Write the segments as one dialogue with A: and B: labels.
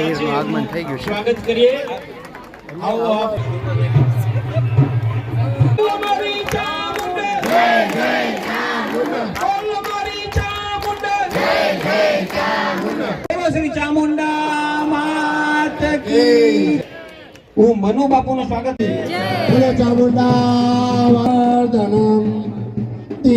A: આહિરનું આગમન થઈ ગયું છે.
B: સ્વાગત કરીએ. આવો આપ અમારી ચામુંડ. જય જય ચામુંડ અમારી ચામુંડ. જય જય ચામુંડ શ્રી ચામુંડા માત કી. હું મનુ બાપુનું સ્વાગત
C: બોલે ચામુંડા વર્ધનમ
B: એ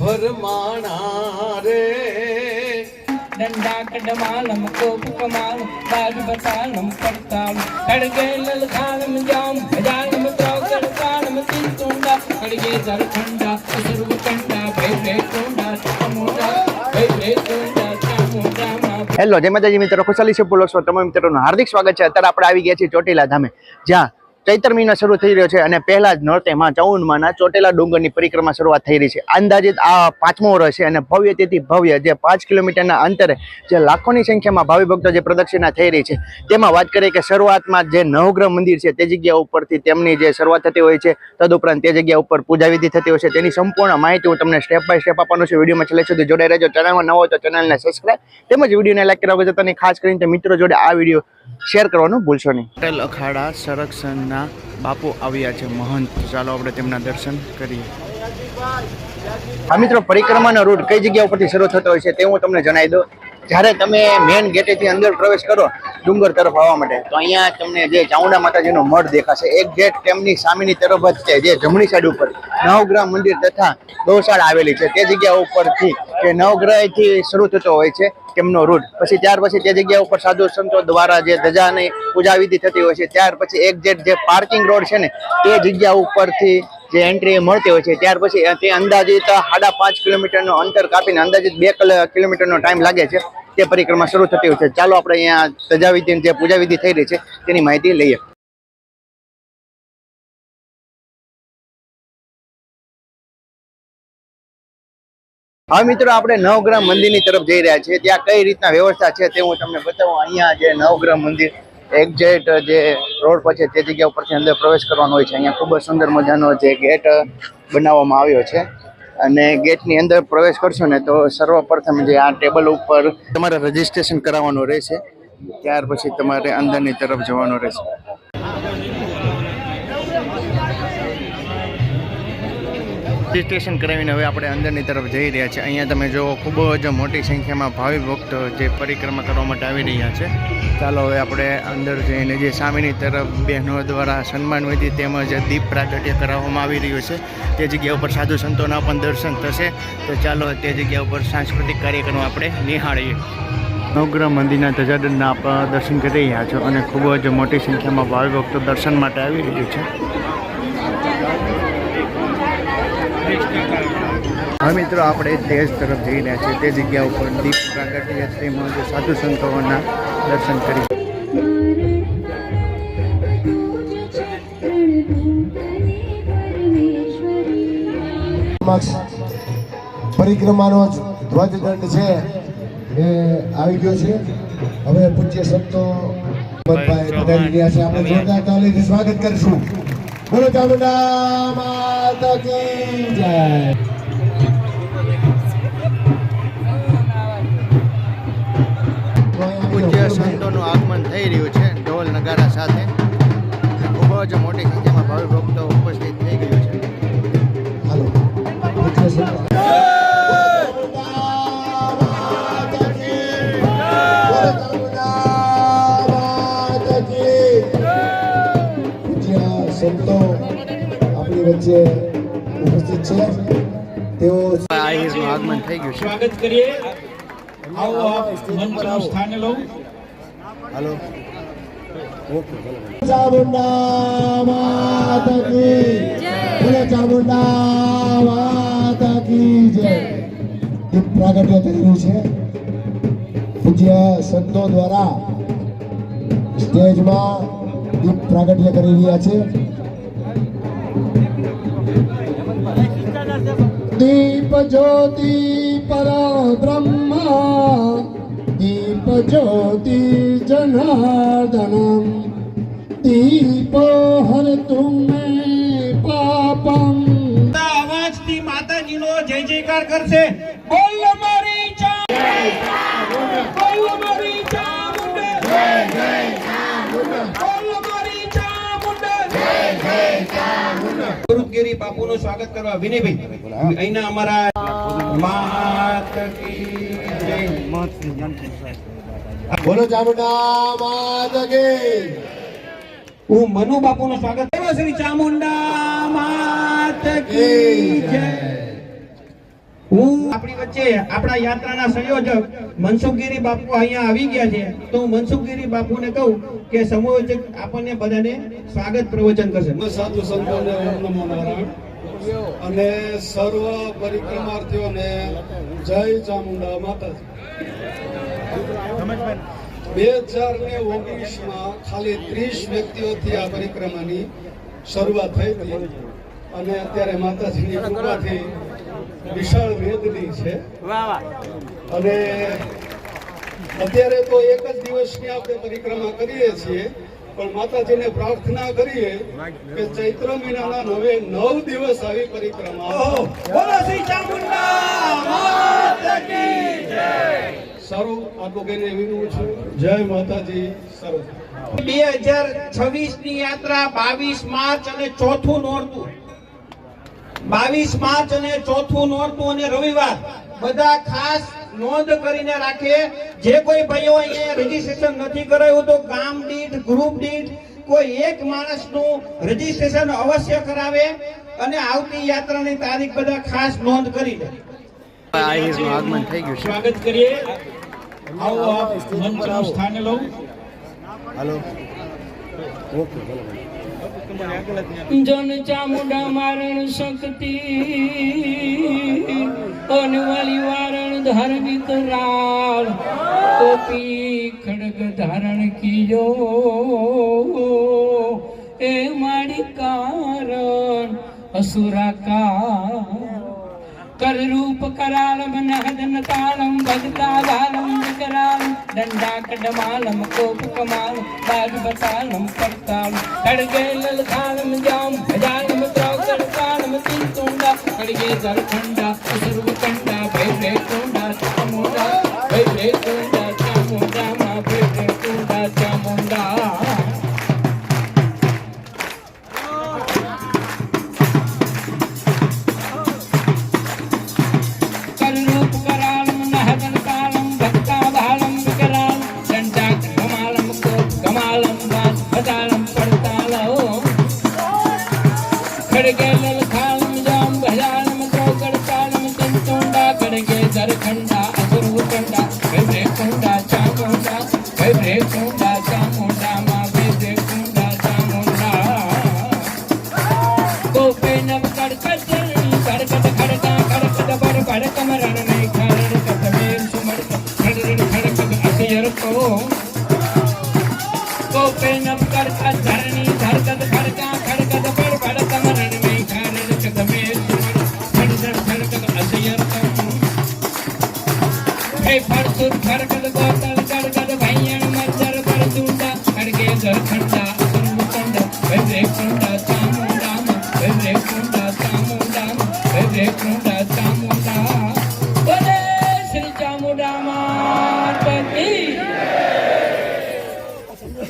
B: ભરમાણા રે.
A: હેલો જય માતાજી મિત્રો ખુશાલી છે બોલો છો તમામ મિત્રોનું હાર્દિક સ્વાગત છે। અત્યારે આપણે આવી ગયા છીએ ચોટીલા ધામે જ્યાં ચૈત્ર મહિનો શરૂ થઈ રહ્યો છે અને પહેલા જ નોરતેમાં ચૌદમાંના ચોટેલા ડુંગરની પરિક્રમા શરૂઆત થઈ રહી છે. અંદાજિત આ પાંચમો વર્ષ અને ભવ્ય તેથી ભવ્ય જે પાંચ કિલોમીટરના અંતરે જે લાખોની સંખ્યામાં ભાવિ ભક્તો જે પ્રદક્ષિણા થઈ રહી છે, તેમાં વાત કરીએ કે શરૂઆતમાં જે નવગ્રહ મંદિર છે તે જગ્યા ઉપરથી તેમની જે શરૂઆત થતી હોય છે, તદુપરાંત તે જગ્યા ઉપર પૂજા વિધિ થતી હોય છે. તેની સંપૂર્ણ માહિતી હું તમને સ્ટેપ બાય સ્ટેપ આપવાનું છું. વિડીયોમાં છેલ્લે સુધી જોડાઈ રહેજો. ચેનલમાં નવો હોય તો ચેનલને સબસ્ક્રાઈબ તેમજ વિડીયોને લાઈક કરવા જતાની ખાસ કરીને મિત્રો જોડે આ વીડિયો શેર કરવાનું ભૂલશો નહીં. અખાડા અખાડા સંરક્ષણના બાપુ આવ્યા છે. મહંત, ચાલો આપણે તેમના દર્શન કરીએ. આ મિત્રો, પરિક્રમાનો રૂટ કઈ જગ્યા ઉપરથી શરૂ થતો હોય છે તે હું તમને જણાવી દઉં. જ્યારે તમે મેન ગેટેથી અંદર પ્રવેશ કરો, ડુંગર તરફ આવવા માટે, તો અહીંયા તમને જે ચામુંડા માતાજીનો મઠ દેખાશે. એક ગેટ તેમની સામેની તરફ જ છે, જે જમણી સાઈડ ઉપર. નવગ્રહ મંદિર તથા ગૌશાળા આવેલી છે. તે જગ્યા ઉપરથી કે નવગ્રહથી શરૂ થતો હોય છે તેમનો રૂટ? પછી ત્યાર પછી તે જગ્યા ઉપર સાધુ સંતો દ્વારા જે ધજાની પૂજા વિધિ થતી હોય છે, ત્યાર પછી એક્ઝેક્ટ જે પાર્કિંગ રોડ છે ને, તે જગ્યા ઉપરથી જે એન્ટ્રી મળતી હોય છે, ત્યાર પછી તે અંદાજિત સાડા પાંચ કિલોમીટરનો અંતર કાપીને અંદાજિત બે કિલોમીટરનો ટાઈમ લાગે છે, તે પરિક્રમા શરૂ થતી હોય છે. ચાલો આપણે અહીંયા ધજા વિધિ જે પૂજા વિધિ થઈ રહી છે, તેની માહિતી લઈએ. હવે મિત્રો, આપણે નવગ્રહ મંદિરની તરફ જઈ રહ્યા છીએ. ત્યાં કઈ રીતના વ્યવસ્થા છે તે હું તમને બતાવું. અહીંયા જે નવગ્રહ મંદિર એક્ઝેટ જે રોડ પર છે, તે જગ્યા ઉપરથી અંદર પ્રવેશ કરવાનો હોય છે. અહીંયા ખૂબ જ સુંદર મજાનો જે ગેટ બનાવવામાં આવ્યો છે. અને ગેટની અંદર પ્રવેશ કરશો ને તો સર્વપ્રથમ જે આ ટેબલ ઉપર તમારે રજીસ્ટ્રેશન કરાવવાનું રહેશે. ત્યાર પછી તમારે અંદરની તરફ જવાનું રહેશે. રજીસ્ટ્રેશન કરાવીને હવે આપણે અંદરની તરફ જઈ રહ્યા છીએ. અહીંયા તમે જો ખૂબ જ મોટી સંખ્યામાં ભાવિ ભક્તો જે પરિક્રમા કરવા માટે આવી રહ્યા છે. ચાલો હવે આપણે અંદર જઈને જે સામેની તરફ બહેનો દ્વારા સન્માન વિધિ તેમજ દીપ પ્રાગટ્ય કરાવવામાં આવી રહ્યું છે. તે જગ્યા ઉપર સાધુ સંતોના પણ દર્શન થશે. તો ચાલો તે જગ્યા ઉપર સાંસ્કૃતિક કાર્યક્રમ આપણે નિહાળીએ. નવગ્રહ મંદિરના ધજાદંડના આપ દર્શન કરી રહ્યા છો અને ખૂબ જ મોટી સંખ્યામાં ભાવિ ભક્તો દર્શન માટે આવી રહ્યું છે. હવે મિત્રો આપણે તેજ તરફ જઈ રહ્યા છીએ. તે જગ્યા ઉપર દીપ પ્રાગટ્ય તેમજ સાધુ સંતોના દર્શન કરી.
C: પરિક્રમાનો જ ધ્વજદંડ છે એ આવી ગયો છે. હવે પૂજ્ય સંતો મનભાઈ પધારી રહ્યા છે. આપણે જોરદાર તાલીથી સ્વાગત કરીશું. બોલો ચામુંડા માતા કી જય.
A: પૂજ્ય
C: સંતો આપણી વચ્ચે ઉપસ્થિત છે તેઓ
A: આગમન થઈ ગયું છે
B: સ્વાગત કરીએ આવો આપ મંચનું સ્થાન લો
A: હાલો
C: ચામુંડા માતા કી બોલે ચામુંડા માતા કી જય દીપ પ્રાગટ્ય થઈ રહ્યું છે પૂજ્ય સંતો દ્વારા સ્ટેજમાં દીપ પ્રાગટ્ય કરી રહ્યા છે. દીપ જ્યોતિ પર બ્રહ્મા દીપ જ્યોતિ જનાર્દનમ, દીપો હર
D: તુમે
E: પાપમ. અવાજથી માતાજીનો જય જયકાર કરશે. બોલ મારી જય
D: ગુરુગીરી સ્વાગત કરવા વિનયભાઈ. અહીંના અમારા.
C: બોલો ચામુંડા માત
D: હું મનુ બાપુનું સ્વાગત કરવા શ્રી ચામુંડા માત જય. હું આપણી વચ્ચે આપણા યાત્રાના સંયોજક મનસુખગીરી બાપુ અહીંયા આવી ગયા છે. તો હું મનસુખગીરી બાપુને કહું કે સંયોજક આપણને બધાને સ્વાગત પ્રવચન કરશે.
F: સાધુ સંતોને ઓમ નમો નારાયણ. અને સર્વ પરિક્રમાર્થીઓને જય ચામુંડા માતાજી. બે હજાર ને ઓગણીસમાં ખાલી ત્રીસ વ્યક્તિઓથી આ પરિક્રમાની શરૂઆત થઈ હતી અને અત્યારે માતાજીની કૃપાથી વિશાળ વેદની છે. અને અત્યારે તો એક જ દિવસની આપણે પરિક્રમા કરીએ છીએ. પણ માતાજીને પ્રાર્થના કરીએ કે ચૈત્ર મહિનાના નવે નવ દિવસ આવી પરિક્રમા.
D: ઓહો, બોલો શ્રી ચામુંડા માત કી જય.
F: સારું આટલું કહીને વિનવું છું. જય માતાજી સરસ
D: બે હજાર છવ્વીસની યાત્રા બાવીસ માર્ચ અને ચોથું નોરતું. બાવીસ માર્ચ અને ચોથું નોરતું અને રવિવાર. બધા ખાસ નોંધ કરીને રાખે જે કોઈ ભાઈઓ અહીંયા રજીસ્ટ્રેશન નથી કરાયું તો ગામ દીઠ ગ્રુપ દીઠ કોઈ એક માણસનું રજીસ્ટ્રેશન અવશ્ય કરાવે અને આવતી યાત્રાની તારીખ બધા ખાસ નોંધ કરી લે.
A: આહિરનું આગમન થઈ ગયું છે.
B: સ્વાગત કરીએ. આવો આપ મંચનું સ્થાને લો
E: જન ચામુંડા મારણ શક્તિ અનવાલી વારણ ધાર્મિક વિકરાળ ટોપી ખડગ ધારણ કીજો. એ મારી કારણ અસુરાકાર કરરૂપ કરાલમ, નહદન તાલમ ભગતા બાલમ વિકરાલમ દંડા કડમાલમ કોપ કમાલ બાજ બતાલમ કરતાલ ખડગે લલખાલમ જામ ભજાલમ ત્રાગડ કાલમ તિંતુંડા. ખડગે Hey wait, wait, wait, hey, hey. ખડગે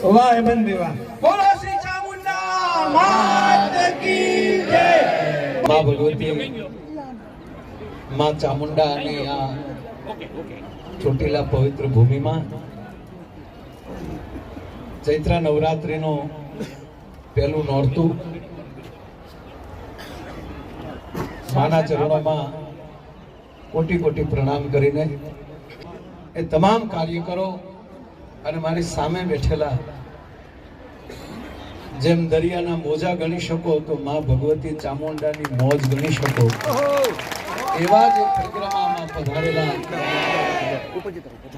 D: વાહ બંદી વાહ. બોલો શ્રી ચામુંડા માત કી જય.
G: માં ભગવતી માં ચામુંડા અને આ ચોટીલા પવિત્ર ભૂમિમાં ચૈત્ર નવરાત્રિનો પહેલું નોરતું માના ચરણોમાં કોટી કોટી પ્રણામ કરીને એ તમામ કાર્યકરો અને મારી સામે બેઠેલા જેમ દરિયાના મોજા ગણી શકો તો માં ભગવતી ચામુંડાની મોજ ગણી શકો. એવા જે પરિક્રમામાં પધારેલા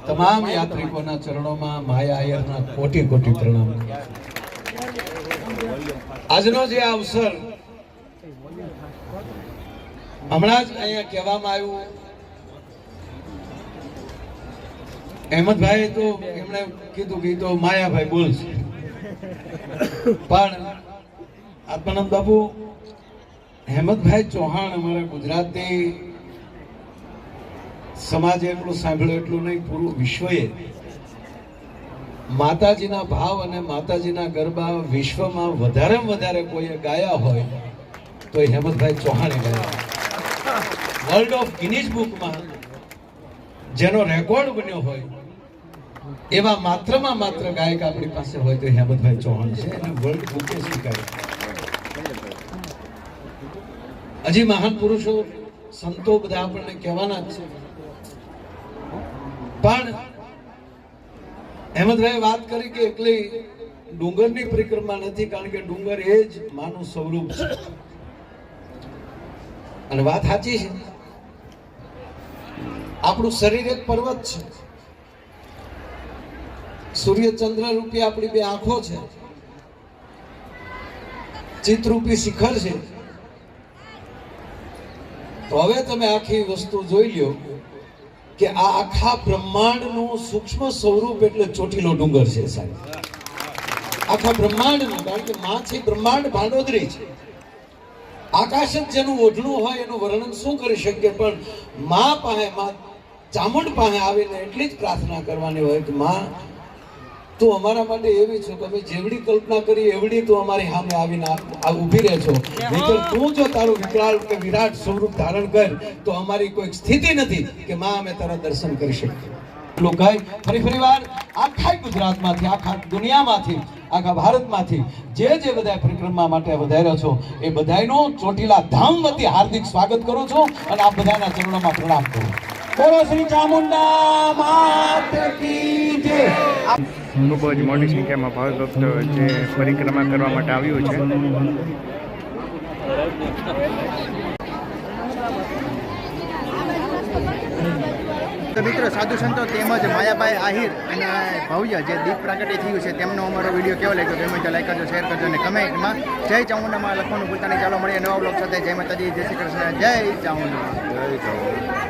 G: તમામ યાત્રિકોના ચરણોમાં માયા આયરના કોટી કોટી પ્રણામ. આજનો જે અવસર હમણાં જ અહીંયા કહેવામાં આવ્યું અહેમદભાઈ તો એમણે કીધું કે તો માયાભાઈ બોલશે પણ આત્માનંદ બાબુ હેમંતભાઈ ચૌહાણ અમારા ગુજરાતી સમાજે એટલું સાંભળ્યું એટલું નહીં, પૂરું વિશ્વએ માતાજીના ભાવ અને માતાજીના ગરબા વિશ્વમાં વધારેમાં વધારે કોઈએ ગાયા હોય, તો એ હેમંતભાઈ ચૌહાણે ગાયા. વર્લ્ડ ઓફ ગિનીઝ બુકમાં જેનો રેકોર્ડ બન્યો હોય એવા માત્રમાં માત્ર ગાયક આપણી પાસે હોય તો હેમંતભાઈ ચૌહાણ છે અને વર્લ્ડ બુકે સ્વીકાર્યું હજી મહાન પુરુષો, સંતો બધા આપણને કહેવાના છે. પણ હેમંતભાઈ વાત કરી કે એકલી ડુંગરની પરિક્રમા નથી, કારણ કે ડુંગર એ જ માનું સ્વરૂપ છે. અને વાત સાચી છે. આપણું શરીર એક પર્વત છે. સૂર્ય ચંદ્ર રૂપી આપણી બે આંખો છે. ચિત્તરૂપી શિખર છે. તો હવે તમે આખી વસ્તુ જોઈ લ્યો કે આ આખા બ્રહ્માંડનું સૂક્ષ્મ સ્વરૂપ એટલે ચોટીલો ડુંગર છે સાહેબ. આખા બ્રહ્માંડનું, કારણ કે માં છે, બ્રહ્માંડ ભાંડોદરી છે. આકાશ જ જેનું ઓઢણું હોય એનું વર્ણન શું કરી શકીએ? પણ માં પાસે, માં ચામુંડ પાસે આવીને એટલી જ પ્રાર્થના કરવાની હોય કે માં તું અમારા માટે એવી છો અમે જેવડી કલ્પના કરી એવડી તું અમારી સામે આવીને ઊભી રહે છો. નહીંતર તું જો તારું વિકરાળ કે વિરાટ સ્વરૂપ ધારણ કર તો અમારી કોઈ સ્થિતિ નથી કે માં અમે તારા દર્શન કરી શકીએ. એટલું ફરી ફરી વાર આખા ગુજરાતમાંથી આખા દુનિયામાંથી આખા ભારતમાંથી જે જે બધા પરિક્રમા માટે વધાર્યા છો એ બધાયનો ચોટીલા ધામ વતી હાર્દિક સ્વાગત કરું છું અને આ બધાના ચરણોમાં પ્રણામ કરું છું.
D: બોલો શ્રી ચામુંડા માત કી જય.
A: ખૂબ જ મોટી સંખ્યામાં ભાવભક્ત જે પરિક્રમા કરવા માટે આવ્યું છે. તો મિત્રો સાધુ સંતો તેમજ માયાભાઈ આહિર અને ભવ્ય જે દીપ પ્રાગટ્ય થયું છે તેમનો અમારો વીડિયો કેવો લાગ્યો ગમે તો લાઈક કરજો શેર કરજો અને કમેન્ટમાં જય ચામુંડામાં લખવાનું ભૂલતા નહીં. ચાલો મળીએ નવા બ્લોગ સાથે. જય માતાજી જય શ્રી કૃષ્ણ જય ચામુંડા.